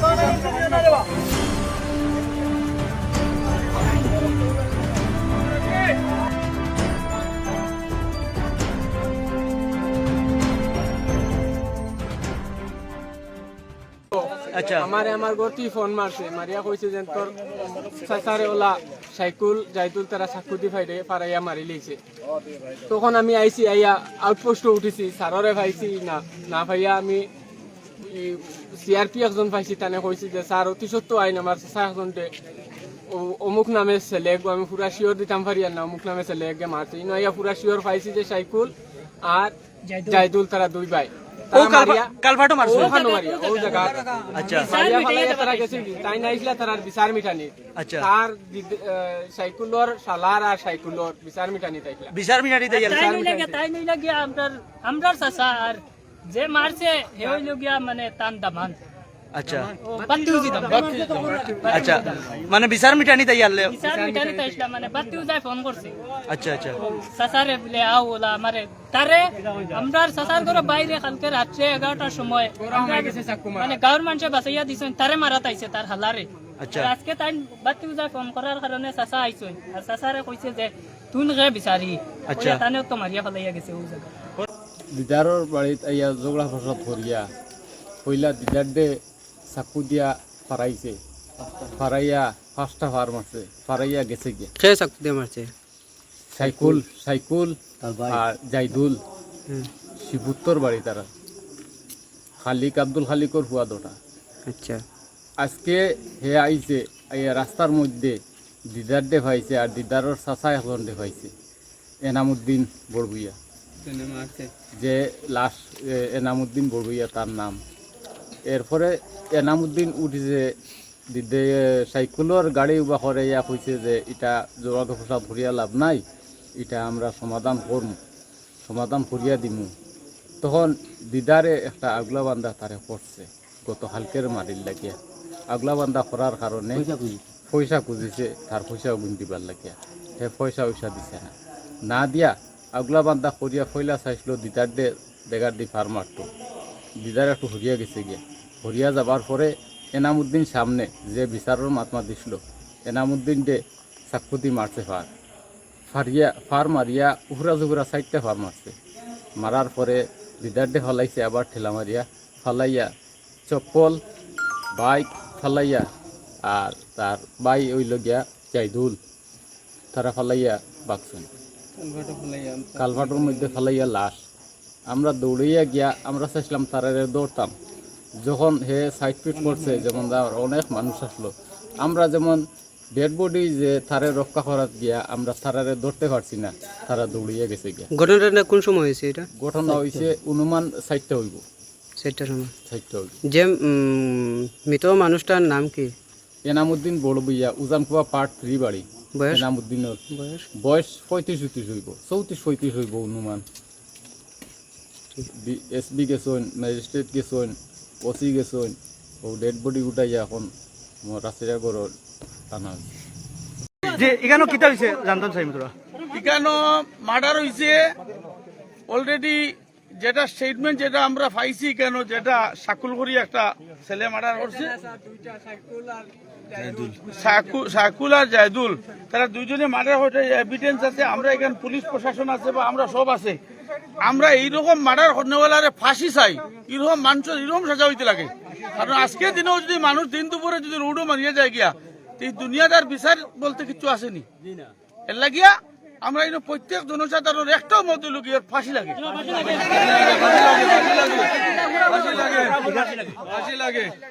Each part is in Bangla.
Thank you. আচ্ছা। আমারে আমার গতি ফোন মারছে। মারিয়া কইছে যে তোর সাসারে ওলা সাইকুল জাইতুল তারা সাকুতি ফাইরে পারাইয়া মারি লইছে। তখন আমি আইছি আইয়া আউটপোস্ট উঠেছি। সাররে ভাইছি না না ভাইয়া আমি সিআরপি একজন পাইছি তানে কইছি যে স্যার অতি সত্য আইন আমার চাচা একজন দে। অমুক নামে ছেলে আমি পুরা শিওর দিতাম পারি আর না অমুক নামে ছেলে মারছে ইনো আইয়া পুরা শিওর পাইছি যে সাইকুল আর জাইদুল তারা দুই ভাই। ও কালভাটো মারছো। ওখানে মারি ও জায়গা। আচ্ছা। মারিয়া ফালাইয়া তারা গেছে তাই নাইছিলা তারার বিচার মিটানি। আচ্ছা। তার সাইকুলর শালার আর সাইকুলর বিচার মিটানি তাইলা বিচার মিনারি তাইলা তাই নইলে গিয়া তাই নাই গিয়া আমরার আমরার চাচা আর যে মারছে হে হইল গিয়া মানে তান দামান। আচ্ছা। ও বাত্তি উজি দাম। আচ্ছা মানে বিচার মিটানি দেয় আনলে বিচার মিটানি তাইছিলা মানে ফোন করছে। আচ্ছা আচ্ছা। চাচারে বলে আও ওলা আমারে তারে আমরার চাচার ঘরে বাইরে কালকে রাত্রে এগারোটার সময় মানে গাঁৱৰ মানুষে বাঁচাইয়া দিছেন তারে মারা তাইছে তার হালারে আচ্ছা। আজকে তাই বাত্তি উজায় ফোন করার কারণে চাচা আইছেন আর চাচারে কইছে যে তুন গে বিচারি আচ্ছা। তানেও তো মারিয়া ফেলাইয়া গেছে ও জায়গা দিদাৰৰ বাৰীত এয়া জগলা ফচত ভৰিয়া পইলা দিদাৰ দে চাকু দিয়া ফাৰাইছে। ফাৰাইয়া পাঁচটা ফাৰ মারছে ফারাইয়া গেছে গিয়া। কে চাকু দিয়ে মারছে সাইকুল সাইকুল আর জাইদুল। শিবুত্তর বাড়ি তারা খালিক আব্দুল খালিকর হুয়া দোটা। আচ্ছা। আজকে হে আইছে এই রাস্তার মধ্যে দিদার দে পাইছে আর দিদারর চাচা এখন দে পাইছে এনামুদ্দিন বড়বুইয়া যে লাশ এনামুদ্দিন বড়বুইয়া তার নাম। এরপরে এনামুদ্দিন উঠিছে দিদে সাইকেলের গাড়ি উবা করে ইয়া কইছে যে এটা জোড়াকে ফোসা ভরিয়া লাভ নাই এটা আমরা সমাধান করম সমাধান করিয়া দিমু। তখন দিদারে একটা আগলা বান্ধা তারে করছে গত হালকের মারির লাগিয়া। আগলা বান্ধা করার কারণে পয়সা খুঁজিছে। তার পয়সা গুণ দিবার লাগিয়া। সে পয়সা পয়সা দিছে না। না দিয়া আগলা বান্ধা করিয়া ফইলা চাইছিল দিদার দে বেগার দি ফার মারতো। দিদার একটু হরিয়া গেছে গিয়া। হরিয়া যাবার পরে এনামুদ্দিন সামনে যে বিচারের মাতমা দিছিল এনামুদ্দিন দে চাকুতি মারছে ফার। ফারিয়া ফার মারিয়া উফরা জুফরা সাইডটা ফার মারছে। মারার পরে দিদার দে ফলাইছে আবার ঠেলা মারিয়া ফালাইয়া চপ্পল বাইক ফালাইয়া আর তার বাই ওইল গিয়া জাইদুল তারা ফালাইয়া বাকছেন কালভাটোর মধ্যে ফালাইয়া লাশ। আমরা দৌড়াইয়া গিয়া আমরা চাইছিলাম তারারে দৌড়তাম যখন হে সাইড ফিট করছে যেমন অনেক মানুষ আসলো। আমরা যেমন ডেড বডি যে তারে রক্ষা করার গিয়া আমরা তারারে ধরতে পারছি না তারা দৌড়িয়ে গেছে গিয়া। ঘটনাটা কোন সময় হয়েছে এটা? ঘটনা হয়েছে অনুমান সাইডটা হইব। সময় হইব। যে মৃত মানুষটার নাম কি? এনামুদ্দিন বড় বইয়া উজানকুয়া পার্ট থ্রি বাড়ি। বয়স? এনামুদ্দিনের। বয়স? বয়স পঁয়ত্রিশ উত্রিশ হইব চৌত্রিশ পঁয়ত্রিশ হইব অনুমান এস বি গেছন ম্যাজিস্ট্রেট গেছন ওসি গেছন ও ডেড বডি উঠাইয়া এখন রাস্তার ঘর টানা যে এখানে কিতা হইছে জানতাম চাই তোরা এখানে মার্ডার হয়েছে অলরেডি যেটা স্টেটমেন্ট যেটা আমরা পাইছি কেন যেটা সাকুল করি একটা ছেলে মার্ডার করছে সাকু- সাকুল আর জায়দুল। তারা দুইজনে মার্ডার হতে এভিডেন্স আছে আমরা এখানে পুলিশ প্রশাসন আছে বা আমরা সব আছে। আমরা এইরকম মার্ডার নেওয়ালারে ফাঁসি চাই। এরকম মানুষ এরকম সাজা হইতে লাগে। কারণ আজকের দিনেও যদি মানুষ দিন দুপুরে যদি রোডও মারিয়ে যায় গিয়া তো এই দুনিয়াদার বিচার বলতে কিছু আসেনি। এর লাগিয়া আমরা এই প্রত্যেক জনসাধারণের একটাও মত লোকের ফাঁসি লাগে।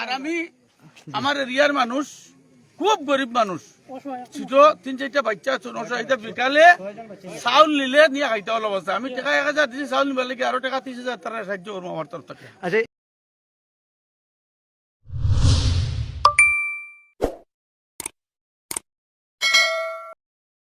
আর আমি আমার এরিয়ার মানুষ খুব গরিব মানুষ। ছোট, তিন চারটা বাচ্চা আছে এটা বিকালে চাউল নিলে নিয়ে খাইতে হল অবস্থা। আমি টাকা এক হাজার দিছি, চাউল নিবার লাগে, আরও টাকা তিরিশ হাজার তারা সাহায্য করব আমার তরফ থেকে